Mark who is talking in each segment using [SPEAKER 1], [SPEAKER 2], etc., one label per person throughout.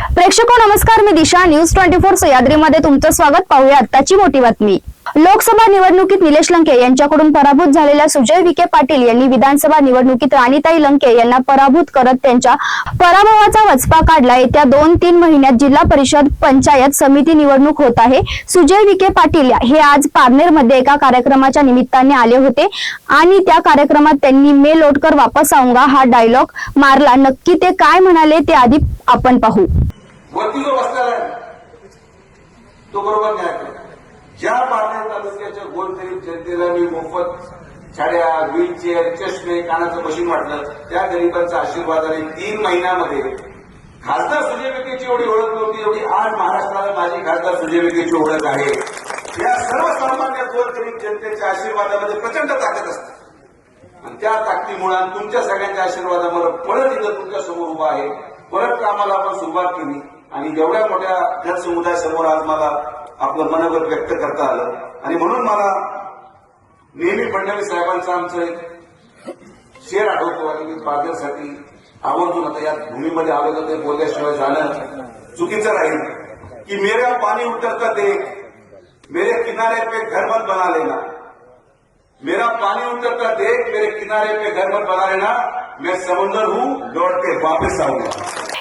[SPEAKER 1] प्रेक्षको नमस्कार. मी Disha. News twenty four सह्याद्रीमध्ये तुमचं स्वागत. पाहूया आत्ताची मोठी बातमी. लोकसभा निवडणुकीत निलेश लंके यांच्याकडून पराभूत झालेल्या सुजय विखे पाटील यांनी विधानसभा निवडणुकीत राणीताई लंके यांना पराभूत करत त्यांच्या पराभवाचा वचपा काढला. येत्या दोन तीन महिन्यात जिल्हा परिषद पंचायत समिती निवडणूक होत आहे. सुजय विखे पाटील हे आज पारनेरमध्ये एका कार्यक्रमाच्या निमित्ताने आले होते आणि त्या कार्यक्रमात त्यांनी मे लोटकर वापस आऊंगा हा डायलॉग मारला. नक्की ते काय म्हणाले ते आधी आपण पाहू.
[SPEAKER 2] वरती जो बसलेला आहे. तो बरोबर न्याय करतो. ज्या पारनेर तालुक्याच्या गोरगरीब जनतेला मी मोफत छाड्या व्हीलचेअर चष्मे कानाचं मशीन वाटलं त्या गरिबांच्या आशीर्वादाने तीन महिन्यामध्ये खासदार सुजय विखेची एवढी ओळख नव्हती एवढी आज महाराष्ट्राला माझी खासदार सुजय विखेची ओळख आहे. या सर्वसामान्य गोरगरीब जनतेच्या आशीर्वादामध्ये प्रचंड ताकद असते. आणि त्या ताकदीमुळे तुमच्या सगळ्यांच्या आशीर्वादामुळे परत इथं तुमच्यासमोर उभा आहे. परत कामाला आपण सुरुवात केली. आणि एवढ्या मोठ्या जनसमुदायासमोर आज मला आपलं मनोगत व्यक्त करता आलं. आणि म्हणून मला नेहमी फडणवीस साहेबांचं आमचं एक शेर आठवतो आणि मी पार्लरसाठी आवर्जून आता या भूमीमध्ये आलो ते बोलल्याशिवाय जाणं चुकीचं राहील. की मेरा पाणी उतरता देख मेरे किनारे पे घर मत बना लेना. मेरा पानी उतरता देख मेरे किनारे पे घर मत बना लेना. मैं समुंदर हूँ लौट के वापस आऊंगा।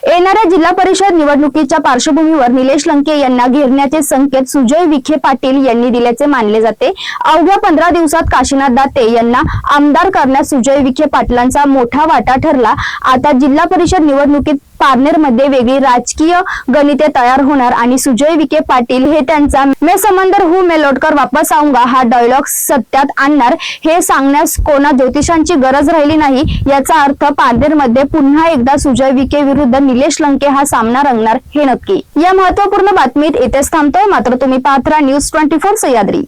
[SPEAKER 1] येणाऱ्या जिल्हा परिषद निवडणुकीच्या पार्श्वभूमीवर निलेश लंके यांना घेरण्याचे संकेत सुजय विखे पाटील यांनी दिल्याचे मानले जाते. अवघ्या पंधरा दिवसात काशीनाथ दाते यांना आमदार करण्यात सुजय विखे पाटलांचा मोठा वाटा ठरला. आता जिल्हा परिषद निवडणुकीत पारनेरमध्ये वेगळी राजकीय गणिते तयार होणार आणि सुजय विखे पाटील हे त्यांचा मे समंदर हू मे लोटकर वापस आऊंगा हा डायलॉग सत्यात आणणार. हे सांगण्यास कोणा ज्योतिषांची गरज राहिली नाही याचा अर्थ पारनेरमध्ये पुन्हा एकदा सुजय विखे विरुद्ध निलेश लंके हा सामना रंगणार हे नक्की. या महत्त्वपूर्ण बातमीत येथेच थांबतोय. मात्र तुम्ही पात्रा न्यूज ट्वेंटी फोर सह्याद्री.